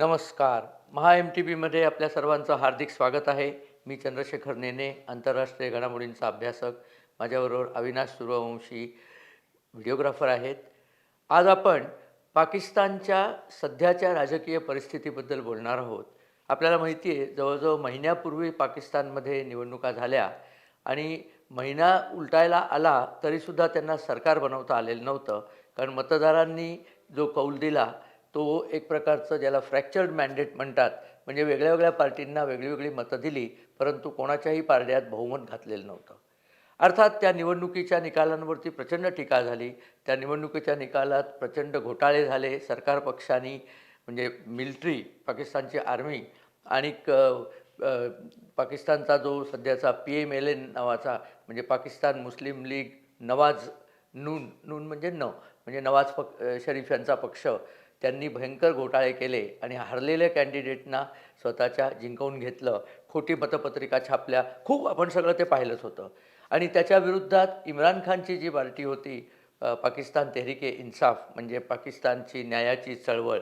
नमस्कार. महा M T बीमध्ये आपल्या सर्वांचं हार्दिक स्वागत आहे. मी चंद्रशेखर नेने आंतरराष्ट्रीय घडामोडींचा अभ्यासक. माझ्याबरोबर अविनाश सूर्यवंशी व्हिडिओग्राफर आहेत. आज आपण पाकिस्तानच्या सध्याच्या राजकीय परिस्थितीबद्दल बोलणार आहोत. आपल्याला माहिती आहे जवळजवळ महिन्यापूर्वी पाकिस्तानमध्ये निवडणुका झाल्या आणि महिना उलटायला आला तरीसुद्धा त्यांना सरकार बनवता आलेलं नव्हतं. कारण मतदारांनी जो कौल दिला तो एक प्रकारचं ज्याला फ्रॅक्चर्ड मॅन्डेट म्हणतात म्हणजे वेगळ्या वेगळ्या पार्टींना वेगळी वेगळी मतं दिली परंतु कोणाच्याही पारड्यात बहुमत घातलेलं नव्हतं. अर्थात त्या निवडणुकीच्या निकालांवरती प्रचंड टीका झाली. त्या निवडणुकीच्या निकालात प्रचंड घोटाळे झाले. सरकार पक्षांनी म्हणजे मिलिटरी पाकिस्तानची आर्मी आणि क पाकिस्तानचा जो सध्याचा पी एम एल एन नावाचा म्हणजे पाकिस्तान मुस्लिम लीग नवाज नून नून म्हणजे न म्हणजे नवाज पक शरीफ यांचा पक्ष त्यांनी भयंकर घोटाळे केले आणि हरलेल्या कॅन्डिडेटना स्वतःच्या जिंकवून घेतलं. खोटी मतपत्रिका छापल्या. खूप आपण सगळं ते पाहिलंच होतं. आणि त्याच्या विरुद्धात इम्रान खानची जी पार्टी होती पाकिस्तान तेहरीके इन्साफ म्हणजे पाकिस्तानची न्यायाची चळवळ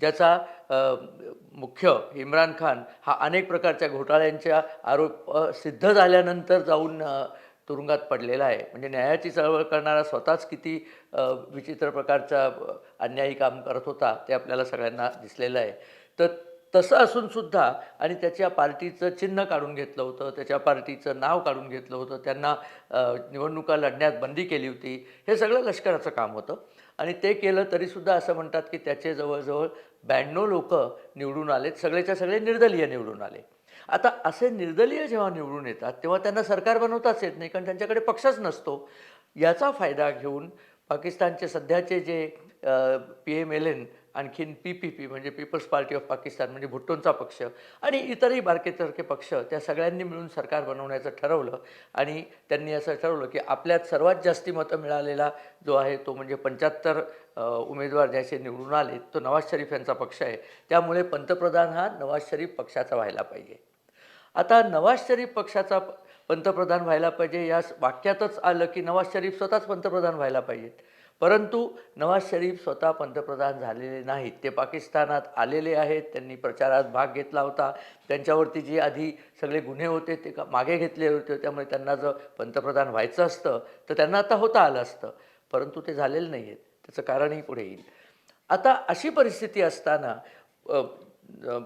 ज्याचा मुख्य इम्रान खान हा अनेक प्रकारच्या घोटाळ्यांच्या आरोप सिद्ध झाल्यानंतर जाऊन तुरुंगात पडलेला आहे. म्हणजे न्यायाची चळवळ करणारा स्वतःच किती विचित्र प्रकारचा अन्यायी काम करत होता ते आपल्याला सगळ्यांना दिसलेलं आहे. तर तसं असूनसुद्धा आणि त्याच्या पार्टीचं चिन्ह काढून घेतलं होतं त्याच्या पार्टीचं नाव काढून घेतलं होतं त्यांना निवडणुका लढण्यात बंदी केली होती हे सगळं लष्कराचं काम होतं. आणि ते केलं तरीसुद्धा असं म्हणतात की त्याचे जवळजवळ ब्याण्णव लोक निवडून आलेत सगळेच्या सगळे निर्दलीय निवडून आले. आता असे निर्दलीय जेव्हा निवडून येतात तेव्हा त्यांना सरकार बनवताच येत नाही कारण त्यांच्याकडे पक्षच नसतो. याचा फायदा घेऊन पाकिस्तानचे सध्याचे जे पी एम एल एन आणखीन पी पी पी म्हणजे पीपल्स पार्टी ऑफ पाकिस्तान म्हणजे भुट्टोंचा पक्ष आणि इतरही बारकेतरके पक्ष त्या सगळ्यांनी मिळून सरकार बनवण्याचं ठरवलं आणि त्यांनी असं ठरवलं की आपल्यात सर्वात जास्ती मतं मिळालेला जो आहे तो म्हणजे पंच्याहत्तर उमेदवार ज्याचे निवडून आले तो नवाज शरीफ यांचा पक्ष आहे. त्यामुळे पंतप्रधान हा नवाज शरीफ पक्षाचा व्हायला पाहिजे. आता नवाज शरीफ पक्षाचा प- पंतप्रधान व्हायला पाहिजे या वाक्यातच आलं की नवाज शरीफ स्वतःच पंतप्रधान व्हायला पाहिजेत. परंतु नवाज शरीफ स्वतः पंतप्रधान झालेले नाहीत. ते पाकिस्तानात आलेले आहेत. त्यांनी प्रचारात भाग घेतला होता. त्यांच्यावरती जे आधी सगळे गुन्हे होते ते मागे घेतले होते. त्यामुळे त्यांना जर पंतप्रधान व्हायचं असतं तर त्यांना आता होता आलं असतं. परंतु ते झालेलं नाही आहेत त्याचं कारणही पुढे येईल. आता अशी परिस्थिती असताना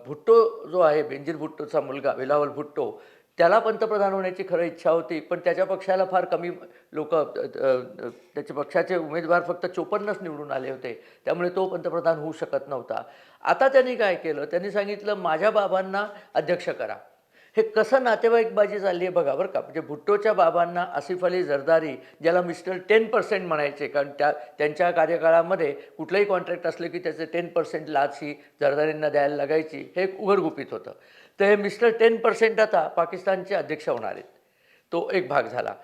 भुट्टो जो आहे बेंजीर भुट्टोचा मुलगा विलावल भुट्टो त्याला पंतप्रधान होण्याची खरं इच्छा होती पण त्याच्या पक्षाला फार कमी लोक त्याच्या पक्षाचे उमेदवार फक्त चोपन्नच निवडून आले होते त्यामुळे तो पंतप्रधान होऊ शकत नव्हता. आता त्यांनी काय केलं? त्यांनी सांगितलं माझ्या बाबांना अध्यक्ष करा. हे कसं नातेवाईकबाजी चालली आहे बघा बरं का. म्हणजे भुट्टोच्या बाबांना आसिफ अली जरदारी ज्याला मिस्टर टेन पर्सेंट म्हणायचे कारण त्या त्यांच्या कार्यकाळामध्ये कुठलंही कॉन्ट्रॅक्ट असलं की त्याचे टेन पर्सेंट लाच ही जरदारींना द्यायला लागायची हे एक उघडगुपित होतं. तर हे मिस्टर टेन पर्सेंट आता पाकिस्तानचे अध्यक्ष होणार आहेत. तो एक भाग झाला.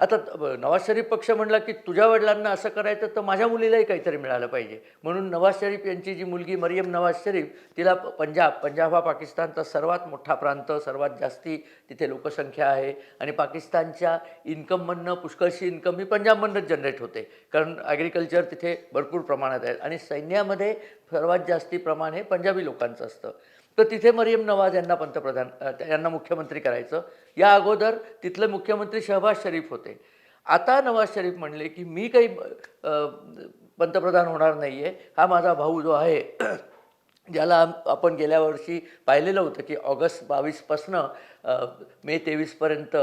आता नवाज शरीफ पक्ष म्हणला की तुझ्या वडिलांना असं करायचं तर माझ्या मुलीलाही काहीतरी मिळालं पाहिजे. म्हणून नवाज शरीफ यांची जी मुलगी मरियम नवाज शरीफ तिला पंजाब पंजाब हा पाकिस्तानचा सर्वात मोठा प्रांत सर्वात जास्ती तिथे लोकसंख्या आहे आणि पाकिस्तानच्या इन्कममधनं पुष्कळशी इन्कम ही पंजाबमधनंच जनरेट होते. कारण ॲग्रिकल्चर तिथे भरपूर प्रमाणात आहे आणि सैन्यामध्ये सर्वात जास्ती प्रमाण हे पंजाबी लोकांचं असतं. तर तिथे मरियम नवाज यांना पंतप्रधान यांना मुख्यमंत्री करायचं. या अगोदर तिथले मुख्यमंत्री शहबाज शरीफ होते. आता नवाज शरीफ म्हणले की मी काही पंतप्रधान होणार नाही आहे हा माझा भाऊ जो आहे ज्याला आपण गेल्या वर्षी पाहिलेलं होतं की ऑगस्ट बावीसपासनं मे तेवीसपर्यंत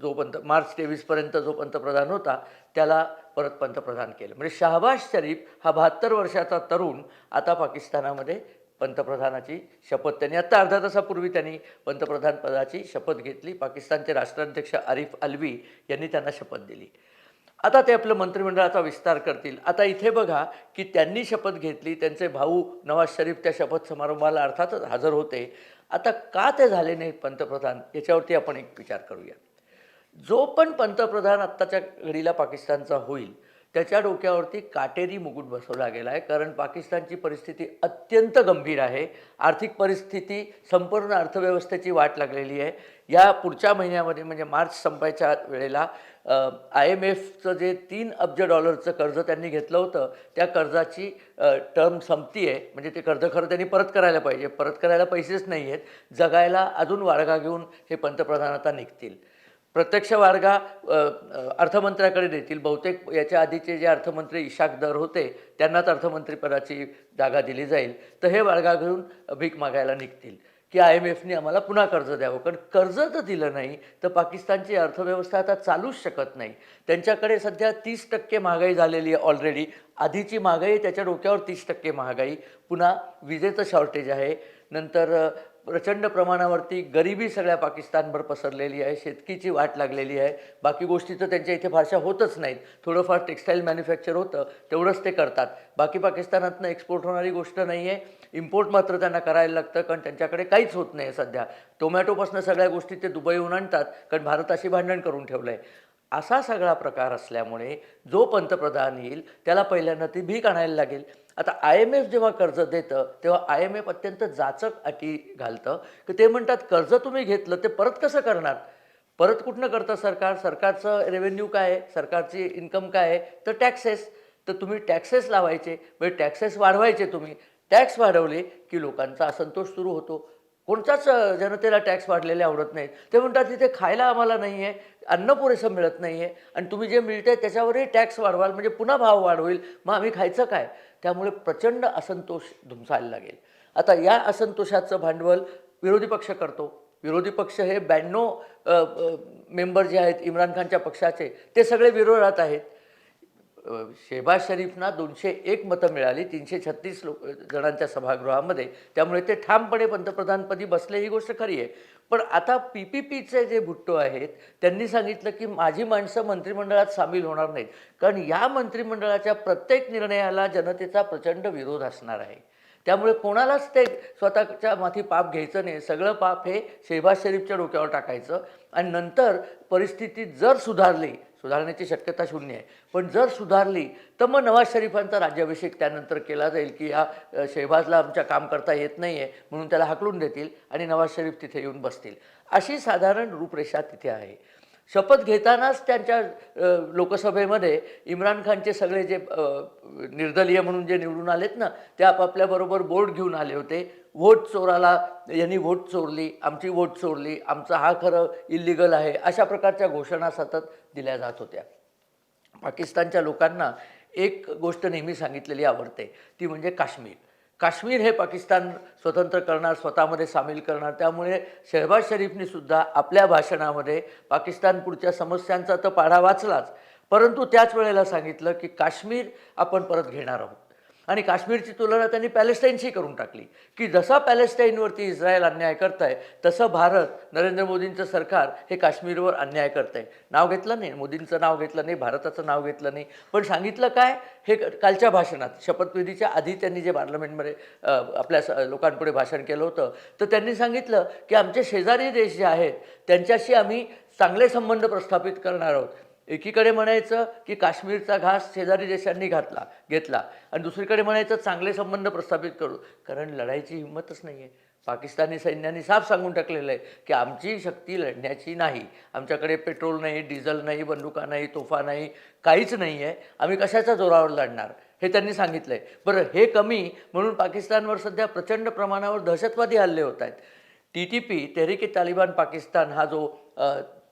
जो पंत मार्च तेवीसपर्यंत जो पंतप्रधान होता त्याला परत पंतप्रधान केलं. म्हणजे शहबाज शरीफ हा बहात्तर वर्षाचा तरुण आता पाकिस्तानामध्ये पंतप्रधानाची शपथ त्यांनी. आत्ता अर्धा तासापूर्वी त्यांनी पंतप्रधान पदाची शपथ घेतली. पाकिस्तानचे राष्ट्राध्यक्ष आरिफ अल्वी यांनी त्यांना शपथ दिली. आता ते आपलं मंत्रिमंडळाचा विस्तार करतील. आता इथे बघा की त्यांनी शपथ घेतली. त्यांचे भाऊ नवाज शरीफ त्या शपथ समारंभाला अर्थातच हजर होते. आता का ते झाले नाही पंतप्रधान? याच्यावरती आपण एक विचार करूया. जो पण पंतप्रधान आत्ताच्या घडीला पाकिस्तानचा होईल त्याच्या डोक्यावरती काटेरी मुकुट बसवला गेला आहे. कारण पाकिस्तानची परिस्थिती अत्यंत गंभीर आहे. आर्थिक परिस्थिती संपूर्ण अर्थव्यवस्थेची वाट लागलेली आहे. या पुढच्या महिन्यामध्ये म्हणजे मार्च संपायच्या वेळेला आय एम एफचं जे तीन अब्ज डॉलरचं कर्ज त्यांनी घेतलं होतं त्या कर्जाची टर्म संपती आहे म्हणजे ते कर्ज खरं त्यांनी परत करायला पाहिजे. परत करायला पैसेच नाही आहेत जगायला अजून वाडगा घेऊन हे पंतप्रधान आता निघतील. प्रत्यक्ष वार्गा अर्थमंत्र्याकडे देतील बहुतेक याच्या आधीचे जे अर्थमंत्री इशाक दर होते त्यांनाच अर्थमंत्रीपदाची जागा दिली जाईल. तर हे वार्गा घेऊन भीक मागायला निघतील. की आय एम एफने आम्हाला पुन्हा कर्ज द्यावं. कारण कर्ज जर दिलं नाही तर पाकिस्तानची अर्थव्यवस्था आता चालूच शकत नाही. त्यांच्याकडे सध्या तीस टक्के महागाई झालेली आहे ऑलरेडी आधीची महागाई त्याच्या डोक्यावर तीस टक्के महागाई. पुन्हा विजेचं शॉर्टेज आहे. नंतर प्रचंड प्रमाणावरती गरिबी सगळ्या पाकिस्तानभर पसरलेली आहे शेतकीची वाट लागलेली आहे. बाकी गोष्टी तर त्यांच्या इथे फारशा होतच नाहीत. थोडंफार टेक्स्टाईल मॅन्युफॅक्चर होतं तेवढंच ते करतात. बाकी पाकिस्तानातनं एक्सपोर्ट होणारी गोष्ट नाही आहे इम्पोर्ट मात्र त्यांना करायला लागतं कारण त्यांच्याकडे काहीच होत नाही सध्या. टोमॅटोपासून सगळ्या गोष्टी ते दुबईहून आणतात कारण भारताशी भांडण करून ठेवलं आहे असा सगळा प्रकार असल्यामुळे जो पंतप्रधान येईल त्याला पहिल्यांदा ती भीक आणायला लागेल. आता आय एम एफ जेव्हा कर्ज देतं तेव्हा आय एम एफ अत्यंत जाचक अटी घालतं. की ते म्हणतात कर्ज तुम्ही घेतलं ते परत कसं करणार? परत कुठनं करतं सरकार? सरकारचं रेव्हेन्यू काय आहे? सरकारची इन्कम काय आहे? तर टॅक्सेस तर तुम्ही टॅक्सेस लावायचे. म्हणजे टॅक्सेस वाढवायचे तुम्ही. टॅक्स वाढवले की लोकांचा असंतोष सुरू होतो. कोणताच जनतेला टॅक्स वाढलेले आवडत नाहीत. ते म्हणतात तिथे खायला आम्हाला नाही आहे. अन्न पुरेसं मिळत नाही आहे. आणि तुम्ही जे मिळते त्याच्यावरही टॅक्स वाढवाल. म्हणजे पुन्हा भाव वाढ होईल. मग आम्ही खायचं काय? त्यामुळे प्रचंड असंतोष धुमसायला लागेल. आता या असंतोषाचं भांडवल विरोधी पक्ष करतो. विरोधी पक्ष हे ब्याण्णव मेंबर जे आहेत इम्रान खानच्या पक्षाचे ते सगळे विरोधात आहेत. शेबाज शरीफना दोनशे एक मतं मिळाली तीनशे छत्तीस लोक जणांच्या सभागृहामध्ये. त्यामुळे ते ठामपणे पंतप्रधानपदी बसले ही गोष्ट खरी आहे. पण आता पी पी पीचे जे भुट्टो आहेत त्यांनी सांगितलं की माझी माणसं मंत्रिमंडळात सामील होणार नाहीत. कारण या मंत्रिमंडळाच्या प्रत्येक निर्णयाला जनतेचा प्रचंड विरोध असणार आहे. त्यामुळे कोणालाच ते स्वतःच्या माथी पाप घ्यायचं नाही. सगळं पाप हे शेहबाज शरीफच्या डोक्यावर टाकायचं. आणि नंतर परिस्थिती जर सुधारली सुधारण्याची शक्यता शून्य आहे. पण जर सुधारली तर मग नवाज शरीफांचा राज्याभिषेक त्यानंतर केला जाईल की ह्या शहबाजला शेहबाजला आमच्या काम करता येत नाही आहे म्हणून त्याला हाकलून देतील आणि नवाज शरीफ तिथे येऊन बसतील. अशी साधारण रूपरेषा तिथे आहे. शपथ घेतानाच त्यांच्या लोकसभेमध्ये इम्रान खानचे सगळे जे निर्दलीय म्हणून जे निवडून आलेत ना ते आपापल्याबरोबर बोर्ड घेऊन आले होते. व्होट चोराला यांनी व्होट चोरली आमची व्होट चोरली आमचा हा खरं इलिगल आहे अशा प्रकारच्या घोषणा सतत दिल्या जात होत्या. पाकिस्तानच्या लोकांना एक गोष्ट नेहमी सांगितलेली आवडते ती म्हणजे काश्मीर. काश्मीर हे पाकिस्तान स्वतंत्र करणार स्वतःमध्ये सामील करणार त्यामुळे शहबाज शरीफनीसुद्धा आपल्या भाषणामध्ये पाकिस्तान पुढच्या समस्यांचा तर पाढा वाचलाच परंतु त्याच वेळेला सांगितलं की काश्मीर आपण परत घेणार आहोत. आणि काश्मीरची तुलना त्यांनी पॅलेस्टाईनशी करून टाकली. की जसा पॅलेस्टाईनवरती इस्रायल अन्याय करत आहे तसं भारत नरेंद्र मोदींचं सरकार हे काश्मीरवर अन्याय करत आहे नाव घेतलं नाही. मोदींचं नाव घेतलं नाही भारताचं नाव घेतलं नाही. पण सांगितलं काय? हे कालच्या भाषणात शपथविधीच्या आधी त्यांनी जे पार्लमेंटमध्ये आपल्या स- लोकांपुढे भाषण केलं होतं तर त्यांनी सांगितलं की आमचे शेजारी देश जे आहेत त्यांच्याशी आम्ही चांगले संबंध प्रस्थापित करणार आहोत. एकीकडे म्हणायचं की काश्मीरचा घास शेजारी देशांनी घातला घेतला आणि दुसरीकडे म्हणायचं चांगले संबंध प्रस्थापित करू. कारण लढायची हिंमतच नाही आहे पाकिस्तानी सैन्याने साफ सांगून टाकलेलं आहे की आमची शक्ती लढण्याची नाही. आमच्याकडे पेट्रोल नाही डिझेल नाही बंदुका नाही तोफा नाही काहीच नाही आहे आम्ही कशाच्या जोरावर लढणार? हे त्यांनी सांगितलं आहे बरं हे कमी म्हणून पाकिस्तानवर सध्या प्रचंड प्रमाणावर दहशतवादी हल्ले होत आहेत. T T P Tehrik-e Taliban Pakistan हा जो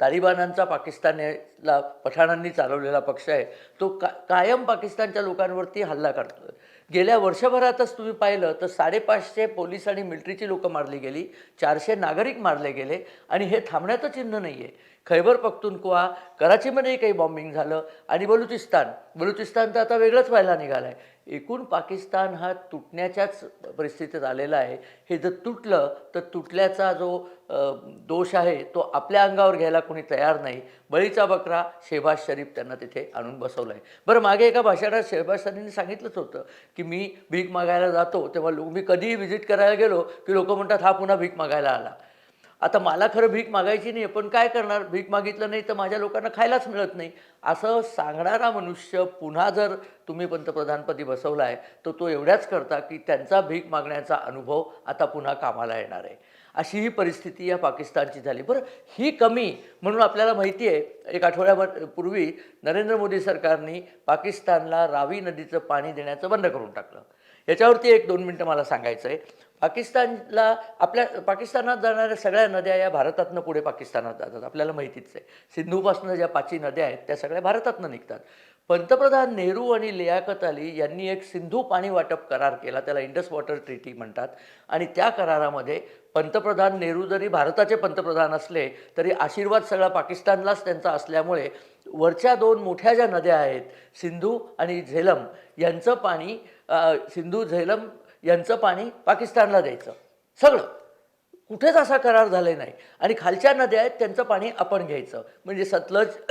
तालिबानांचा पाकिस्तानला पठाणांनी चालवलेला पक्ष आहे तो का कायम पाकिस्तानच्या लोकांवरती हल्ला करतो गेल्या वर्षभरातच तुम्ही पाहिलं तर साडेपाचशे पोलीस आणि मिलिटरीची लोकं मारली गेली चारशे नागरिक मारले गेले आणि हे थांबण्याचं चिन्ह नाही आहे खैबर पख्तूनख्वा कराचीमध्येही काही बॉम्बिंग झालं. आणि बलुचिस्तान. बलुचिस्तान तर आता वेगळंच व्हायला निघाला आहे एकूण पाकिस्तान हा तुटण्याच्याच परिस्थितीत आलेला आहे. हे जर तुटलं तर तुटल्याचा जो दोष आहे तो आपल्या अंगावर घ्यायला कोणी तयार नाही. बळीचा बकरा शेहबाज शरीफ त्यांना तिथे आणून बसवला आहे बरं मागे एका भाषणात शेहबाज शरीफने सांगितलंच होतं की मी भीक मागायला जातो तेव्हा लोक मी कधीही व्हिजिट करायला गेलो की लोक म्हणतात हा पुन्हा भीक मागायला आला. आता मला खरं भीक मागायची नाही पण काय करणार? भीक मागितलं नाही तर माझ्या लोकांना खायलाच मिळत नाही. असं सांगणारा मनुष्य पुन्हा जर तुम्ही पंतप्रधानपदी बसवला आहे तर तो एवढ्याच करता की त्यांचा भीक मागण्याचा अनुभव आता पुन्हा कामाला येणार आहे. अशी ही परिस्थिती या पाकिस्तानची झाली. बरं ही कमी म्हणून आपल्याला माहिती आहे एक आठवड्याभर पूर्वी नरेंद्र मोदी सरकारने पाकिस्तानला रावी नदीचं पाणी देण्याचं बंद करून टाकलं. याच्यावरती एक दोन मिनटं मला सांगायचं आहे पाकिस्तानला आपल्या पाकिस्तानात जाणाऱ्या सगळ्या नद्या या भारतातनं पुढे पाकिस्तानात जातात. आपल्याला माहितीच आहे. सिंधूपासून ज्या पाची नद्या आहेत त्या सगळ्या भारतातनं निघतात. पंतप्रधान नेहरू आणि लियाकत अली यांनी एक सिंधू पाणी वाटप करार केला त्याला इंडस वॉटर ट्रीटी म्हणतात. आणि त्या करारामध्ये पंतप्रधान नेहरू जरी भारताचे पंतप्रधान असले तरी आशीर्वाद सगळा पाकिस्तानलाच त्यांचा असल्यामुळे वरच्या दोन मोठ्या ज्या नद्या आहेत सिंधू आणि झेलम यांचं पाणी सिंधू झेलम यांचं पाणी पाकिस्तानला द्यायचं. सगळं. कुठेच असा करार झाले नाही. आणि खालच्या नद्या आहेत त्यांचं पाणी आपण घ्यायचं. म्हणजे सतलज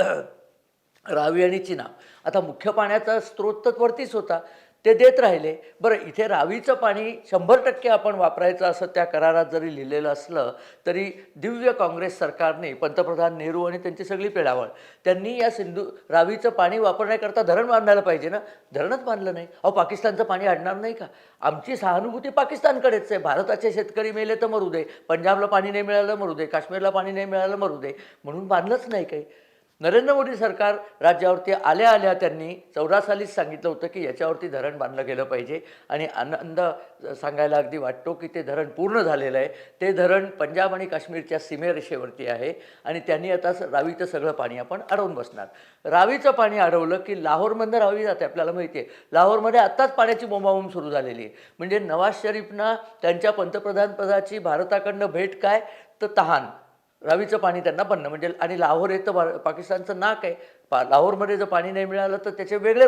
रावी आणि चिनाब आता मुख्य पाण्याचा स्रोत तर वरतीच होता. ते देत राहिले. बरं इथे रावीचं पाणी शंभर टक्के आपण वापरायचं असं त्या करारात जरी लिहिलेलं असलं तरी दिव्य काँग्रेस सरकारने पंतप्रधान नेहरू आणि त्यांची सगळी पिढावळ त्यांनी या सिंधू रावीचं पाणी वापरण्याकरता धरण बांधायला पाहिजे ना? धरणच बांधलं नाही. अहो पाकिस्तानचं पाणी आणणार नाही का? आमची सहानुभूती पाकिस्तानकडेच आहे. भारताचे शेतकरी मेले तर मरू दे. पंजाबला पाणी नाही मिळालं मरू दे. काश्मीरला पाणी नाही मिळालं मरू दे. म्हणून बांधलंच नाही काही. नरेंद्र मोदी सरकार राज्यावरती आल्या आल्या त्यांनी चौदा सालीच सांगितलं होतं की याच्यावरती धरण बांधलं गेलं पाहिजे. आणि आनंद सांगायला अगदी वाटतो की ते धरण पूर्ण झालेलं आहे. ते धरण पंजाब आणि काश्मीरच्या सीमेरेषेवरती आहे. आणि त्यांनी आता रावीचं सगळं पाणी आपण अडवून बसणार. रावीचं पाणी अडवलं की लाहोरमधनं रावी जाते आपल्याला माहिती आहे. लाहोरमध्ये आत्ताच पाण्याची बोंबाबोंब सुरू झालेली आहे. म्हणजे नवाज शरीफना त्यांच्या पंतप्रधानपदाची भारताकडनं भेट काय? तर तहान. रावीचं पाणी त्यांना बनणं. म्हणजे आणि लाहोर हे तर पाकिस्तानचं नाक आहे. पा लाहोरमध्ये जर पाणी नाही मिळालं तर त्याचे वेगळे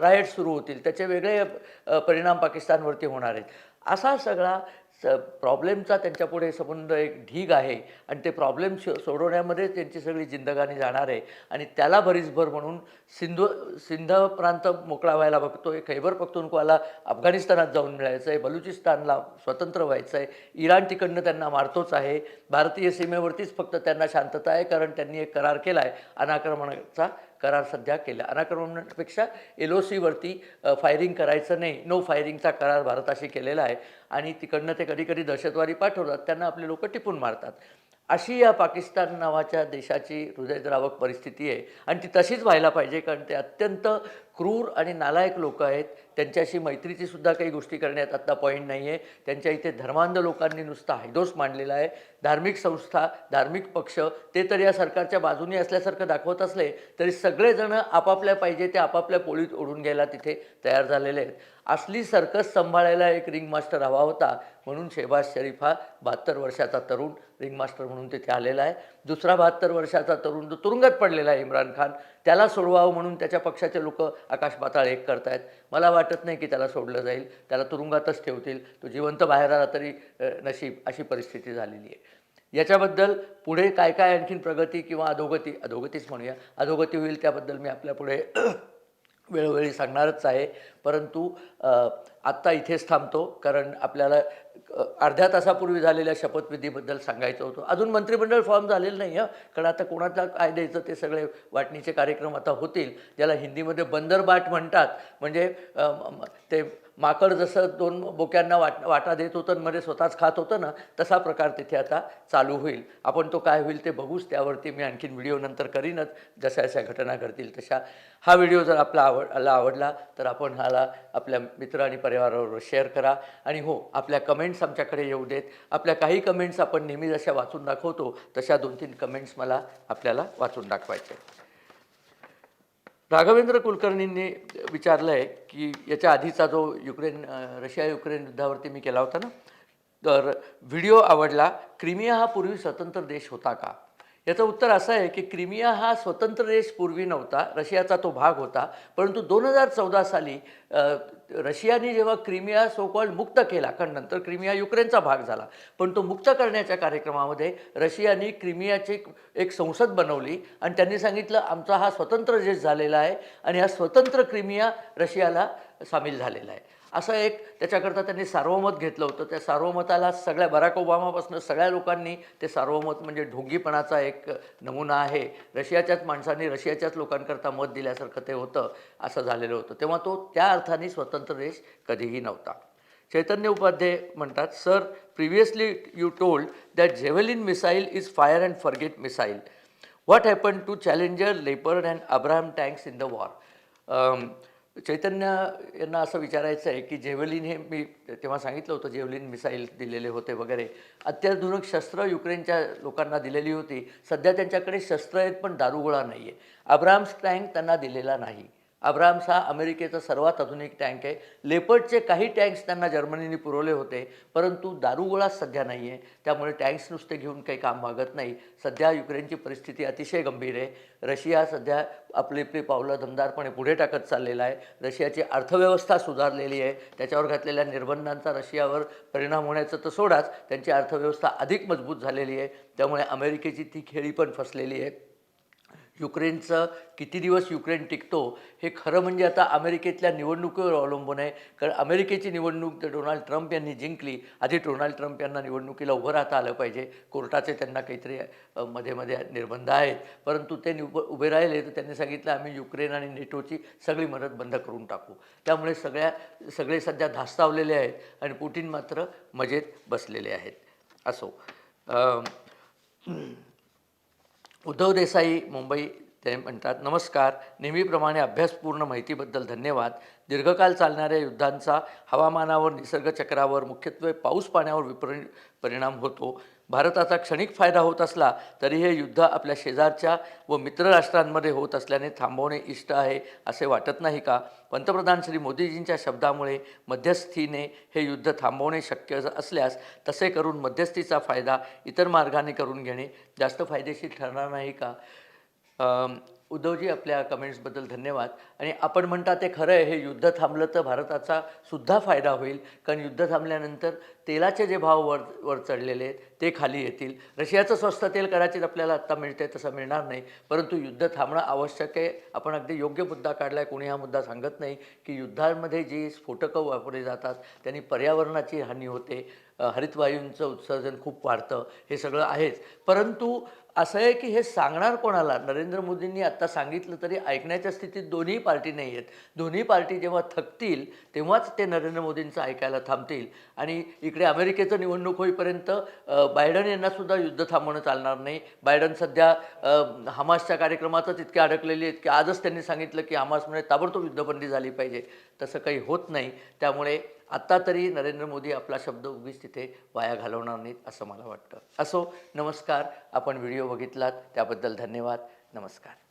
रायट सुरू होतील. त्याचे वेगळे परिणाम पाकिस्तानवरती होणार आहेत. असा सगळा प्रॉब्लेमचा त्यांच्यापुढे संबंध एक ढीग आहे. आणि ते प्रॉब्लेम श सोडवण्यामध्ये त्यांची सगळी जिंदगानी जाणार आहे. आणि त्याला भरीसभर म्हणून सिंधू सिंध प्रांत मोकळा व्हायला बघतोय खैबर पख्तूनख्वाला अफगाणिस्तानात जाऊन मिळायचं आहे. बलुचिस्तानला स्वतंत्र व्हायचं आहे. इराण तिकडनं त्यांना मारतोच आहे. भारतीय सीमेवरतीच फक्त त्यांना शांतता आहे. कारण त्यांनी एक करार केला आहे अनाक्रमणाचा करार सध्या केला. अनाक्रमणपेक्षा एल ओ सीवरती फायरिंग करायचं नाही. नो फायरिंगचा करार भारताशी केलेला आहे. आणि तिकडनं ते कधी कधी दहशतवादी पाठवतात. त्यांना आपले लोक टिपून मारतात. अशी या पाकिस्तान नावाच्या देशाची हृदयद्रावक परिस्थिती आहे. आणि ती तशीच व्हायला पाहिजे कारण ते अत्यंत क्रूर आणि नालायक लोक आहेत. त्यांच्याशी मैत्रीची सुद्धा काही गोष्टी करण्यात आत्ता पॉईंट नाही आहे त्यांच्या इथे धर्मांध लोकांनी नुसता हायदोस मांडलेला आहे. धार्मिक संस्था धार्मिक पक्ष ते तर या सरकारच्या बाजूने असल्यासारखं दाखवत असले तरी सगळेजण आपापल्या पाहिजे ते आपापल्या पोळीत ओढून घ्यायला तिथे तयार झालेले आहेत. असली सर्कस सांभाळायला एक रिंगमास्टर हवा होता म्हणून शेबाज शरीफ हा बहात्तर वर्षाचा तरुण रिंगमास्टर म्हणून तिथे आलेला आहे. दुसरा बहात्तर वर्षाचा तरुण जो तुरुंगात पडलेला आहे इम्रान खान त्याला सोडवावं म्हणून त्याच्या पक्षाचे लोक आकाश पाताळ एक करतायत. मला वाटत नाही की त्याला सोडलं जाईल. त्याला तुरुंगातच ठेवतील. तो जिवंत बाहेर आला तरी नशीब अशी परिस्थिती झालेली आहे. याच्याबद्दल पुढे काय काय आणखीन प्रगती किंवा अधोगती अधोगतीच म्हणूया. अधोगती होईल त्याबद्दल मी आपल्या पुढे वेळोवेळी सांगणारच आहे. परंतु आत्ता इथेच थांबतो कारण आपल्याला अर्ध्या तासापूर्वी झालेल्या शपथविधीबद्दल सांगायचं होतं. अजून मंत्रिमंडळ फॉर्म झालेलं नाही हं. कारण आता कोणाला काय द्यायचं ते सगळे वाटणीचे कार्यक्रम आता होतील ज्याला हिंदीमध्ये बंदरबाट म्हणतात. म्हणजे ते माकड जसं दोन बोक्यांना वाट वाटा देत होतं आणि मध्ये स्वतःच खात होतं ना तसा प्रकार तिथे आता चालू होईल. आपण तो काय होईल ते बघूच त्यावरती मी आणखीन व्हिडिओ नंतर करीनच जशा अशा घटना घडतील तशा. हा व्हिडिओ जर आपला आवडला आवडला तर आपण हाला आपल्या मित्र आणि परिवाराबरोबर शेअर करा. आणि हो आपल्या कमेंट्स आमच्याकडे येऊ देत. आपल्या काही कमेंट्स आपण नेहमी जशा वाचून दाखवतो तशा दोन तीन कमेंट्स मला आपल्याला वाचून दाखवायचे आहेत. राघवेंद्र कुलकर्णींनी विचारलं आहे की याच्या आधीचा जो युक्रेन रशिया युक्रेन युद्धावरती मी केला होता ना तर व्हिडिओ आवडला क्रिमिया हा पूर्वी स्वतंत्र देश होता का? याचं उत्तर असं आहे की क्रिमिया हा स्वतंत्र देश पूर्वी नव्हता रशियाचा तो भाग होता परंतु दोन हजार चौदा साली रशियाने जेव्हा क्रिमिया सोकॉल मुक्त केला कारण नंतर क्रिमिया युक्रेनचा भाग झाला पण तो मुक्त करण्याच्या कार्यक्रमामध्ये रशियाने क्रिमियाची एक संसद बनवली आणि त्यांनी सांगितलं आमचा हा स्वतंत्र देश झालेला आहे आणि हा स्वतंत्र क्रिमिया रशियाला सामील झालेला आहे. असं एक त्याच्याकरता त्यांनी सार्वमत घेतलं होतं. त्या सार्वमताला सगळ्या बराक ओबामापासून सगळ्या लोकांनी ते सार्वमत म्हणजे ढोंगीपणाचा एक नमुना आहे. रशियाच्याच माणसांनी रशियाच्याच लोकांकरता मत दिल्यासारखं ते होतं असं झालेलं होतं. तेव्हा तो त्या अर्थाने स्वतंत्र देश कधीही नव्हता. चैतन्य उपाध्याय म्हणतात sir previously you told that javelin missile is fire and forget missile what happen to Challenger Leopard and Abraham tanks in the war Chaitanya यांना असं विचारायचं आहे की जेव्हलिन हे मी तेव्हा सांगितलं होतं जेव्हलिन मिसाईल दिलेले होते वगैरे. अत्याधुनिक शस्त्र युक्रेनच्या लोकांना दिलेली होती. सध्या त्यांच्याकडे शस्त्र आहेत पण दारुगोळा नाही आहे अब्राम टँक त्यांना दिलेला नाही. अब्राम्स हा अमेरिकेचा सर्वात आधुनिक टँक आहे. लेपर्डचे काही टँक्स त्यांना जर्मनीने पुरवले होते परंतु दारुगोळाच सध्या नाही आहे त्यामुळे टँक्स नुसते घेऊन काही काम मागत नाही. सध्या युक्रेनची परिस्थिती अतिशय गंभीर आहे. रशिया सध्या आपली आपली पावलं दमदारपणे पुढे टाकत चाललेला आहे. रशियाची अर्थव्यवस्था सुधारलेली आहे. त्याच्यावर घातलेल्या निर्बंधांचा रशियावर परिणाम होण्याचं तर सोडाच त्यांची अर्थव्यवस्था अधिक मजबूत झालेली आहे. त्यामुळे अमेरिकेची ती खेळी पण फसलेली आहे. युक्रेनचं किती दिवस युक्रेन टिकतो हे खरं म्हणजे आता अमेरिकेतल्या निवडणुकीवर अवलंबून आहे. कारण अमेरिकेची निवडणूक तर डोनाल्ड ट्रम्प यांनी जिंकली आधी डोनाल्ड ट्रम्प यांना निवडणुकीला उभं राहता आलं पाहिजे. कोर्टाचे त्यांना काहीतरी मध्ये मध्ये निर्बंध आहेत. परंतु ते निव उभे राहिले तर त्यांनी सांगितलं आम्ही युक्रेन आणि नेटोची सगळी मदत बंद करून टाकू. त्यामुळे सगळ्या सगळे सध्या धास्तावलेले आहेत आणि पुटीन मात्र मजेत बसलेले आहेत. असो उद्धव देसाई मुंबई ते म्हणतात नमस्कार. नेहमीप्रमाणे अभ्यासपूर्ण माहितीबद्दल धन्यवाद. दीर्घकाल चालणाऱ्या युद्धांचा हवामानावर निसर्गचक्रावर मुख्यत्वे पाऊस पाण्यावर विपरी परिणाम होतो. भारताचा क्षणिक फायदा होत असला तरी हे युद्ध आपल्या शेजारच्या व मित्रराष्ट्रांमध्ये होत असल्याने थांबवणे इष्ट आहे असे वाटत नाही का? पंतप्रधान श्री मोदीजींच्या शब्दामुळे मध्यस्थीने हे युद्ध थांबवणे शक्य असल्यास तसे करून मध्यस्थीचा फायदा इतर मार्गाने करून घेणे जास्त फायदेशीर ठरणार नाही का? उद्धवजी आपल्या कमेंट्सबद्दल धन्यवाद. आणि आपण म्हणता ते खरं आहे हे युद्ध थांबलं तर भारताचा सुद्धा फायदा होईल. कारण युद्ध थांबल्यानंतर तेलाचे जे भाव वर वर चढलेले आहेत ते खाली येतील. रशियाचं स्वस्त तेल कदाचित आपल्याला आत्ता मिळते तसं मिळणार नाही. परंतु युद्ध थांबणं आवश्यक आहे. आपण अगदी योग्य मुद्दा काढला आहे कोणी हा मुद्दा सांगत नाही की युद्धांमध्ये जी स्फोटकं वापरली जातात त्यांनी पर्यावरणाची हानी होते. हरितवायूंचं उत्सर्जन खूप वाढतं हे सगळं आहेच. परंतु असं आहे की हे सांगणार कोणाला? नरेंद्र मोदींनी आत्ता सांगितलं तरी ऐकण्याच्या स्थितीत दोन्ही पार्टी नाही आहेत. दोन्ही पार्टी जेव्हा थकतील तेव्हाच ते नरेंद्र मोदींचं ऐकायला थांबतील. आणि इकडे अमेरिकेचं निवडणूक होईपर्यंत बायडन यांनासुद्धा युद्ध थांबवणं चालणार नाही. बायडन सध्या हमासच्या कार्यक्रमातच इतके अडकलेले आहेत की आजच त्यांनी सांगितलं की हमासमुळे ताबडतोब युद्धबंदी झाली पाहिजे. तसं काही होत नाही. त्यामुळे आत्ता तरी नरेंद्र मोदी आपला शब्द उगीच तिथे वाया घालवणार नाहीत असं मला वाटतं. असो नमस्कार. आपण व्हिडिओ बघितलात त्याबद्दल धन्यवाद. नमस्कार.